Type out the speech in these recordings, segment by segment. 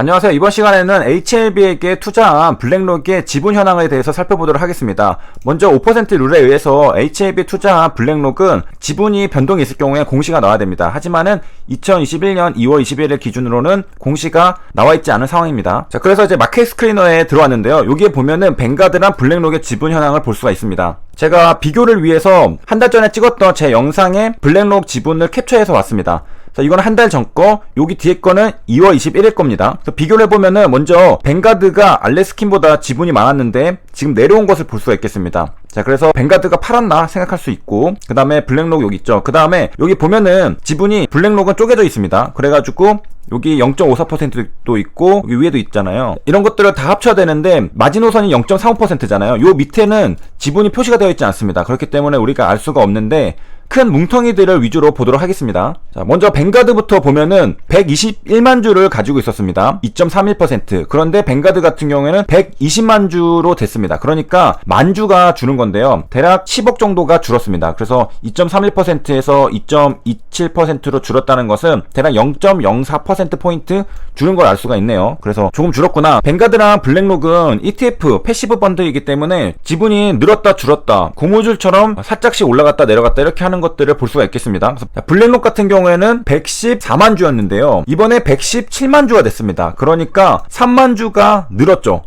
안녕하세요. 이번 시간에는 HLB에게 투자한 블랙록의 지분 현황에 대해서 살펴보도록 하겠습니다. 먼저 5% 룰에 의해서 HLB에 투자한 블랙록은 지분이 변동이 있을 경우에 공시가 나와야 됩니다. 하지만은 2021년 2월 21일 기준으로는 공시가 나와 있지 않은 상황입니다. 자, 그래서 이제 마켓 스크리너에 들어왔는데요. 여기에 보면은 뱅가드랑 블랙록의 지분 현황을 볼 수가 있습니다. 제가 비교를 위해서 한 달 전에 찍었던 제 영상에 블랙록 지분을 캡처해서 왔습니다. 자, 이거는 한달 전 거, 여기 뒤에 거는 2월 21일 겁니다. 그래서 비교를 해보면은 먼저 뱅가드가 알레스킨보다 지분이 많았는데 지금 내려온 것을 볼 수가 있겠습니다. 자, 그래서 뱅가드가 팔았나 생각할 수 있고, 그 다음에 블랙록 여기 있죠. 그 다음에 여기 보면은 지분이 블랙록은 쪼개져 있습니다. 그래가지고 여기 0.54%도 있고 여기 위에도 있잖아요. 이런 것들을 다 합쳐야 되는데 마지노선이 0.35%잖아요. 요 밑에는 지분이 표시가 되어 있지 않습니다. 그렇기 때문에 우리가 알 수가 없는데 큰 뭉텅이들을 위주로 보도록 하겠습니다. 자, 먼저 뱅가드부터 보면은 121만 주를 가지고 있었습니다. 2.31%. 그런데 뱅가드 같은 경우에는 120만 주로 됐습니다. 그러니까 만 주가 주는 건데요. 대략 10억 정도가 줄었습니다. 그래서 2.31%에서 2.27%로 줄었다는 것은 대략 0.04% 포인트 줄은 걸 알 수가 있네요. 그래서 조금 줄었구나. 뱅가드랑 블랙록은 ETF 패시브 펀드이기 때문에 지분이 늘었다 줄었다 고무줄처럼 살짝씩 올라갔다 내려갔다 이렇게 하는 것들을 볼 수가 있겠습니다. 블랙록 같은 경우에는 114만 주였는데요. 이번에 117만 주가 됐습니다. 그러니까 3만 주가 늘었죠.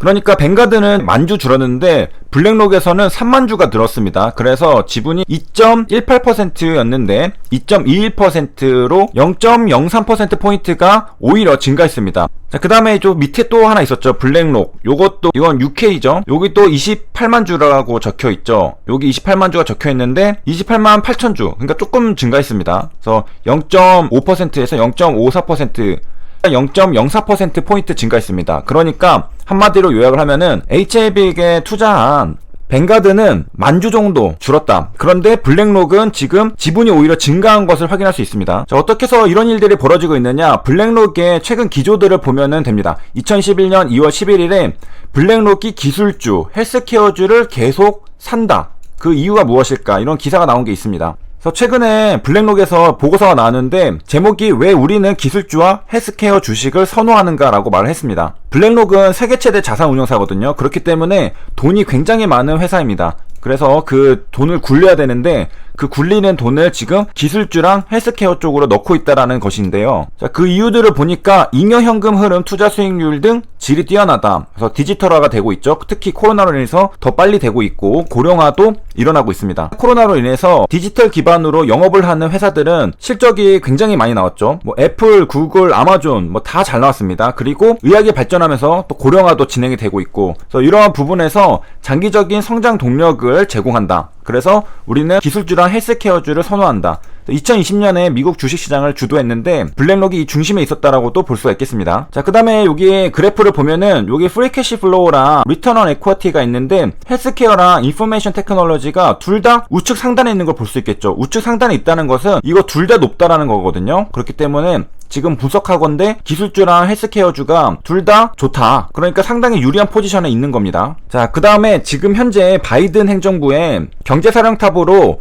그러니까 뱅가드는 만주 줄었는데 블랙록에서는 3만 주가 늘었습니다. 그래서 지분이 2.18%였는데 2.21%로 0.03% 포인트가 오히려 증가했습니다. 자, 그 다음에 좀 밑에 또 하나 있었죠. 블랙록. 요것도, 이건 UK죠. 여기 또 28만 주라고 적혀 있죠. 여기 28만 주가 적혀 있는데 28만 8천 주. 그러니까 조금 증가했습니다. 그래서 0.5%에서 0.54% 0.04%포인트 증가했습니다. 그러니까 한마디로 요약을 하면은 HLB에게 투자한 뱅가드는 만주 정도 줄었다. 그런데 블랙록은 지금 지분이 오히려 증가한 것을 확인할 수 있습니다. 자, 어떻게 해서 이런 일들이 벌어지고 있느냐? 블랙록의 최근 기조들을 보면은 됩니다. 2011년 2월 11일에 블랙록이 기술주, 헬스케어주를 계속 산다. 그 이유가 무엇일까? 이런 기사가 나온 게 있습니다. 그래서 최근에 블랙록에서 보고서가 나왔는데 제목이 왜 우리는 기술주와 헬스케어 주식을 선호하는가라고 말을 했습니다. 블랙록은 세계 최대 자산 운용사거든요. 그렇기 때문에 돈이 굉장히 많은 회사입니다. 그래서 그 돈을 굴려야 되는데 그 굴리는 돈을 지금 기술주랑 헬스케어 쪽으로 넣고 있다라는 것인데요. 자, 그 이유들을 보니까 잉여 현금 흐름, 투자 수익률 등 질이 뛰어나다. 그래서 디지털화가 되고 있죠. 특히 코로나로 인해서 더 빨리 되고 있고 고령화도 일어나고 있습니다. 코로나로 인해서 디지털 기반으로 영업을 하는 회사들은 실적이 굉장히 많이 나왔죠. 뭐 애플, 구글, 아마존 뭐 다 잘 나왔습니다. 그리고 의학이 발전하면서 또 고령화도 진행이 되고 있고 그래서 이러한 부분에서 장기적인 성장 동력을 제공한다. 그래서 우리는 기술주랑 헬스케어주를 선호한다. 2020년에 미국 주식시장을 주도했는데 블랙록이 이 중심에 있었다라고도 볼 수가 있겠습니다. 자, 그 다음에 여기 그래프를 보면은 여기 프리캐시 플로우랑 리턴 언 에쿼티가 있는데 헬스케어랑 인포메이션 테크놀로지가 둘 다 우측 상단에 있는 걸 볼 수 있겠죠. 우측 상단에 있다는 것은 이거 둘 다 높다라는 거거든요. 그렇기 때문에 지금 분석하건데 기술주랑 헬스케어주가 둘 다 좋다. 그러니까 상당히 유리한 포지션에 있는 겁니다. 자, 그 다음에 지금 현재 바이든 행정부의 경제사령탑으로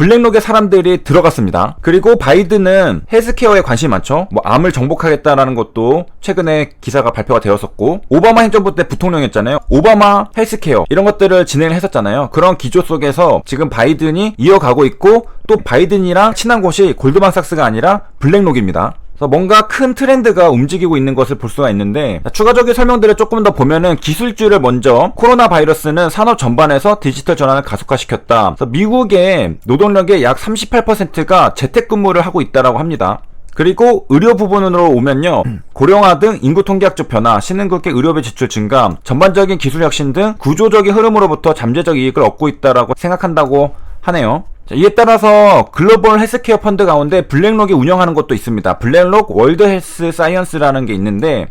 블랙록의 사람들이 들어갔습니다. 그리고 바이든은 헬스케어에 관심이 많죠. 뭐 암을 정복하겠다라는 것도 최근에 기사가 발표가 되었었고 오바마 행정부 때 부통령이었잖아요. 오바마 헬스케어 이런 것들을 진행을 했었잖아요. 그런 기조 속에서 지금 바이든이 이어가고 있고 또 바이든이랑 친한 곳이 골드만삭스가 아니라 블랙록입니다. 그래서 뭔가 큰 트렌드가 움직이고 있는 것을 볼 수가 있는데 자, 추가적인 설명들을 조금 더 보면은 기술주를 먼저 코로나 바이러스는 산업 전반에서 디지털 전환을 가속화시켰다. 미국의 노동력의 약 38%가 재택근무를 하고 있다라고 합니다. 그리고 의료 부분으로 오면요 고령화 등 인구 통계학적 변화, 신흥국의 의료비 지출 증가, 전반적인 기술 혁신 등 구조적인 흐름으로부터 잠재적 이익을 얻고 있다라고 생각한다고 하네요. 자, 이에 따라서 글로벌 헬스케어 펀드 가운데 블랙록이 운영하는 것도 있습니다. 블랙록 월드 헬스 사이언스라는 게 있는데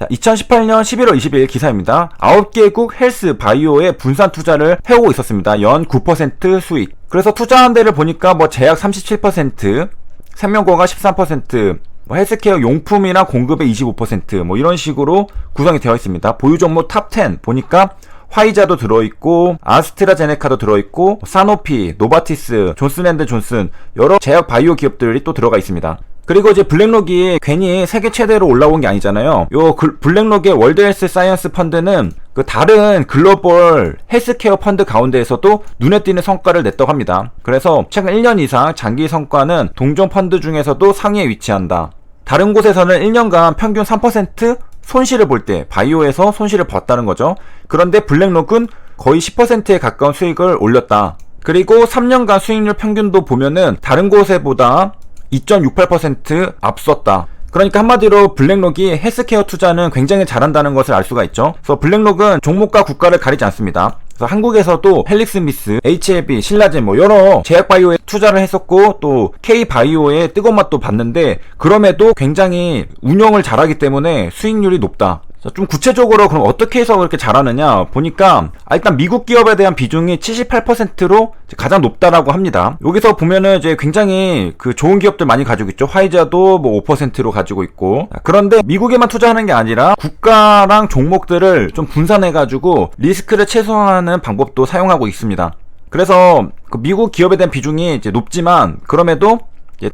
자, 2018년 11월 20일 기사입니다. 9개국 헬스 바이오에 분산 투자를 해오고 있었습니다. 연 9% 수익. 그래서 투자한 데를 보니까 뭐 제약 37%, 생명공학 13%, 뭐 헬스케어 용품이나 공급의 25%뭐 이런 식으로 구성이 되어 있습니다. 보유 종목 탑 10 보니까 화이자도 들어있고 아스트라제네카도 들어있고 사노피, 노바티스, 존슨앤드 존슨 여러 제약 바이오 기업들이 또 들어가 있습니다. 그리고 이제 블랙록이 괜히 세계 최대로 올라온 게 아니잖아요. 요 글- 블랙록의 월드 헬스 사이언스 펀드는 그 다른 글로벌 헬스케어 펀드 가운데에서도 눈에 띄는 성과를 냈다고 합니다. 그래서 최근 1년 이상 장기 성과는 동종 펀드 중에서도 상위에 위치한다. 다른 곳에서는 1년간 평균 3% 손실을 볼 때 바이오에서 손실을 봤다는 거죠. 그런데 블랙록은 거의 10%에 가까운 수익을 올렸다. 그리고 3년간 수익률 평균도 보면은 다른 곳에보다 2.68% 앞섰다. 그러니까 한마디로 블랙록이 헬스케어 투자는 굉장히 잘한다는 것을 알 수가 있죠. 그래서 블랙록은 종목과 국가를 가리지 않습니다. 그래서 한국에서도 헬릭스 미스, HLB, 신라젠 뭐 여러 제약바이오에 투자를 했었고 또 K바이오의 뜨거운 맛도 봤는데 그럼에도 굉장히 운영을 잘하기 때문에 수익률이 높다. 자, 좀 구체적으로 그럼 어떻게 해서 그렇게 잘하느냐 보니까 아, 일단 미국 기업에 대한 비중이 78%로 가장 높다라고 합니다. 여기서 보면은 이제 굉장히 그 좋은 기업들 많이 가지고 있죠. 화이자도 뭐 5%로 가지고 있고. 자, 그런데 미국에만 투자하는 게 아니라 국가랑 종목들을 좀 분산해 가지고 리스크를 최소화하는 방법도 사용하고 있습니다. 그래서 그 미국 기업에 대한 비중이 이제 높지만 그럼에도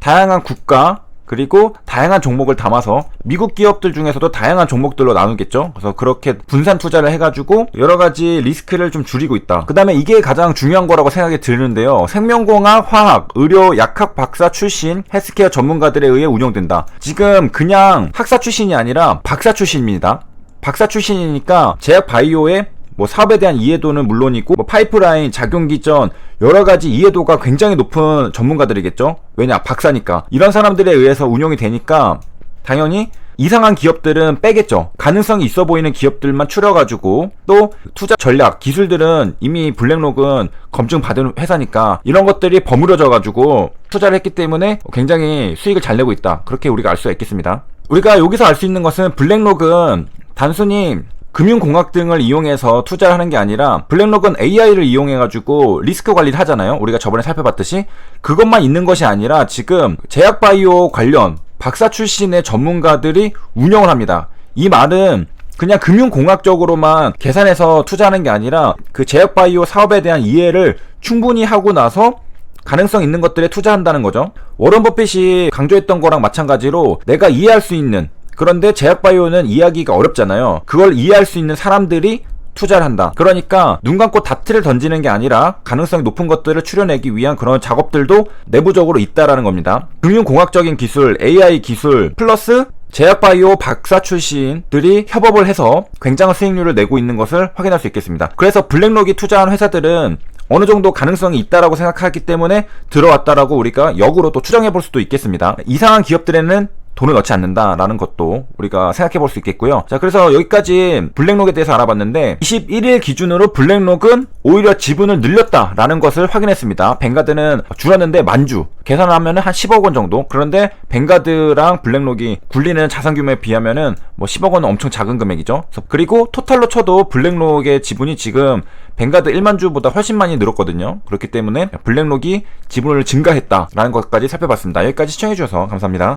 다양한 국가 그리고 다양한 종목을 담아서 미국 기업들 중에서도 다양한 종목들로 나누겠죠. 그래서 그렇게 분산 투자를 해가지고 여러 가지 리스크를 좀 줄이고 있다. 그 다음에 이게 가장 중요한 거라고 생각이 드는데요. 생명공학, 화학, 의료, 약학 박사 출신 헬스케어 전문가들에 의해 운영된다. 지금 그냥 학사 출신이 아니라 박사 출신입니다. 박사 출신이니까 제약 바이오의 뭐 사업에 대한 이해도는 물론이고 뭐 파이프라인 작용 기 전 여러 가지 이해도가 굉장히 높은 전문가들이겠죠. 왜냐 박사니까 이런 사람들에 의해서 운영이 되니까 당연히 이상한 기업들은 빼겠죠. 가능성이 있어 보이는 기업들만 추려가지고 또 투자 전략 기술들은 이미 블랙록은 검증 받은 회사니까 이런 것들이 버무려져가지고 투자를 했기 때문에 굉장히 수익을 잘 내고 있다. 그렇게 우리가 알 수가 있겠습니다. 우리가 여기서 알 수 있는 것은 블랙록은 단순히 금융공학 등을 이용해서 투자를 하는 게 아니라 블랙록은 AI를 이용해가지고 리스크 관리를 하잖아요. 우리가 저번에 살펴봤듯이 그것만 있는 것이 아니라 지금 제약바이오 관련 박사 출신의 전문가들이 운영을 합니다. 이 말은 그냥 금융공학적으로만 계산해서 투자하는 게 아니라 그 제약바이오 사업에 대한 이해를 충분히 하고 나서 가능성 있는 것들에 투자한다는 거죠. 워런 버핏이 강조했던 거랑 마찬가지로 내가 이해할 수 있는 그런데 제약바이오는 이해하기가 어렵잖아요. 그걸 이해할 수 있는 사람들이 투자를 한다. 그러니까 눈 감고 다트를 던지는 게 아니라 가능성이 높은 것들을 추려내기 위한 그런 작업들도 내부적으로 있다라는 겁니다. 금융공학적인 기술, AI 기술, 플러스 제약바이오 박사 출신들이 협업을 해서 굉장한 수익률을 내고 있는 것을 확인할 수 있겠습니다. 그래서 블랙록이 투자한 회사들은 어느 정도 가능성이 있다라고 생각하기 때문에 들어왔다라고 우리가 역으로 또 추정해 볼 수도 있겠습니다. 이상한 기업들에는 돈을 넣지 않는다라는 것도 우리가 생각해 볼 수 있겠고요. 자, 그래서 여기까지 블랙록에 대해서 알아봤는데 21일 기준으로 블랙록은 오히려 지분을 늘렸다라는 것을 확인했습니다. 뱅가드는 줄었는데 만주 계산을 하면은 한 10억 원 정도. 그런데 뱅가드랑 블랙록이 굴리는 자산 규모에 비하면은 뭐 10억 원은 엄청 작은 금액이죠. 그리고 토탈로 쳐도 블랙록의 지분이 지금 뱅가드 1만 주보다 훨씬 많이 늘었거든요. 그렇기 때문에 블랙록이 지분을 증가했다라는 것까지 살펴봤습니다. 여기까지 시청해 주셔서 감사합니다.